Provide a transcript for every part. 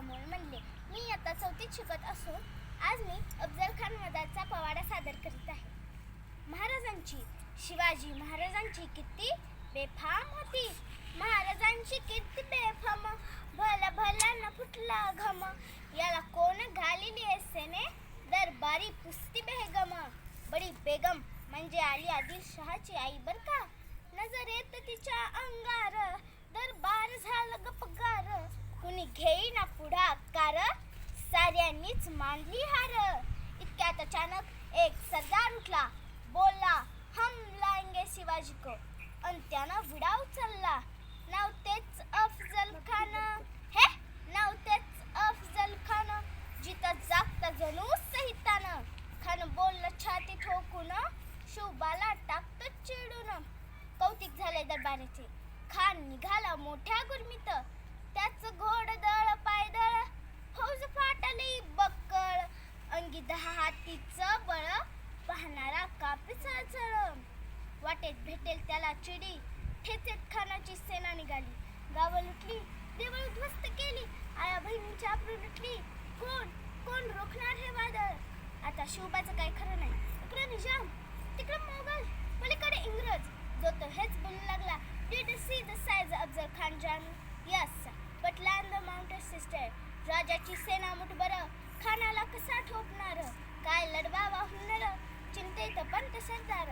अमोल म्हणले मी आता चौथीत शिकत असून आज मी अफजल खान मदारचा पवाडा सादर करीत आहे. महाराजांची शिवाजी महाराजांची किती बेफाम होती. महाराजांची किती बेफाम. भला भला न फुटला घम. याला कोण घालिली असेने? दरबारी पुस्ती बेगम. बडी बेगम म्हणजे आली आदिल शहाची आई बर का? नजर येत तिच्या अंगार. दरबार झालं गपगार. कुणी घेईना पुढाकार साऱ्यांनीच मांडली हार. इतक्यात अचानक एक सरदार उठला. बोलला हम लाएंगे शिवाजी को अन त्यानं विडा उचलला नाव तेच अफजल खान. हे नाव तेच अफजल खान. जिथं जागत जणू सहितानं. खान बोललं छाती ठोकून शुभाला टाकतो चिडून. कौतिक झाले दरबाराचे. खान निघाला मोठ्या गुरमीत. त्याच घोड दळ पायदळ फौज फाटली बक्कळ. अंगी दहा हातीचं बळ पाहणारा कापी चळचळ वाटेत भेटेल त्याला चिडी ठेचेत खानाची सेना निघाली. गावं लुटली देवळ उद्ध्वस्त केली आया बहिणीची आपली लुटली. कोण कोण रोखणार हे वादळ? आता शिवबाचं काय खरं नाही. इकडे निजाम तिकडे मोगल पलीकडे इंग्रज. जो तो हेच बोलू लागला did see the size Afzal Khan the yes Janu? But land the mountain sister. राजाची सेना मुठभर खानाला कसा ठोकणार? काय लढवावा हुनर चिंतेत पंत सरदार.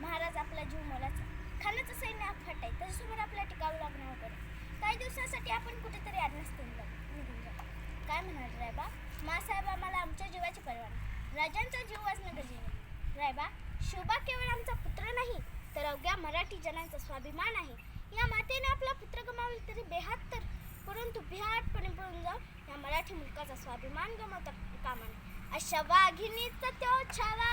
महाराज आपला जीव मोलाचा. खानाचं सैन्य अफाट आहे त्याच्यासमोर आपल्या टिकावं लागणं वगैरे काही दिवसासाठी आपण कुठेतरी आडनस निघून जाऊ. काय म्हणाल रायबा? मासाहेब आम्हाला आमच्या जीवाची पर्वा नाही. राजांचा जीव वाचणं गरजेचं रायबा शिवबा केवळ आमचा पुत्र नाही तर अवघ्या मराठी जनांचा स्वाभिमान आहे. या मातेने आपला पुत्र गमावला तरी बेहात तर परंतु बिहाटपणे पळून जाऊन या मराठी मुलकाचा स्वाभिमान गमावता कामा अशा वाघिणीचा त्यो छावा.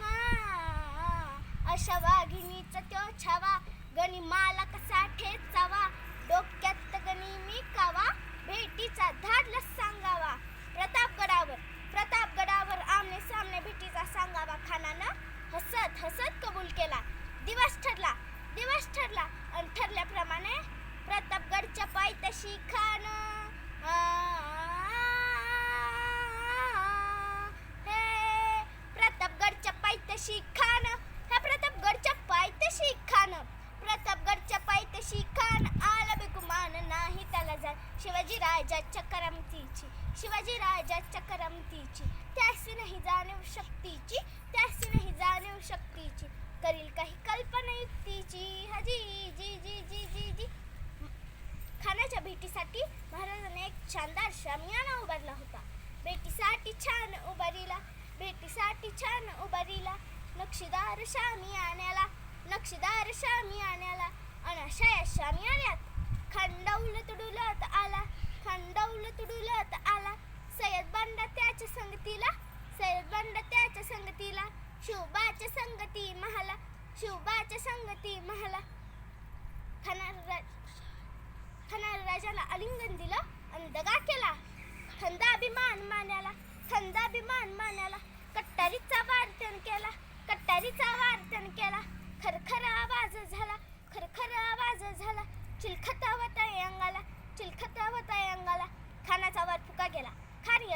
हा अशा वाघिणीचा त्यो छावा. गणी माला कसा ठेचावा? शिवाजी राजाच्या करमतीची शिवाजी राजाच्या करमतीची त्यासी नाही जाणीव शक्तीची त्यासी नाही जाणीव शक्तीची करील काही कल्पना युक्तीची. हजी जी जी जी जी जी. खानाच्या भेटीसाठी महाराजांनी एक शानदार शामियाना उभारला होता. भेटीसाठी छान उभारीला भेटीसाठी छान उभारीला नक्षीदार शामियान्याला नक्षीदार शामियान्याला आणि अशा या शामियान्यात खंडवलं तुडुलत आला खंडवलं तुडुलत आला. सय्यद बंडा त्याच्या संगतीला सय्यद बंडा त्याच्या संगतीला शिवबाच्या संगती महाला शिवबाच्या संगती महाला खनार खनार राजाला आलिंगन दिलं आणि दगा केला. खंदाभिमान मान्याला खंदाभिमान मान्याला कट्टारीचा वार्तन केला कट्टारीचा वार्तन केला. खरखर आवाज झाला खरखर आवाज झाला. चिलखता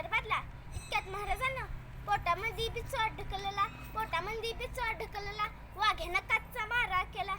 खान इतक्यात महाराजांना पोटामध्ये बी चढ ढकलला पोटामध्ये बी चढ ढकलला वाघेनं कच्चा मारा केला.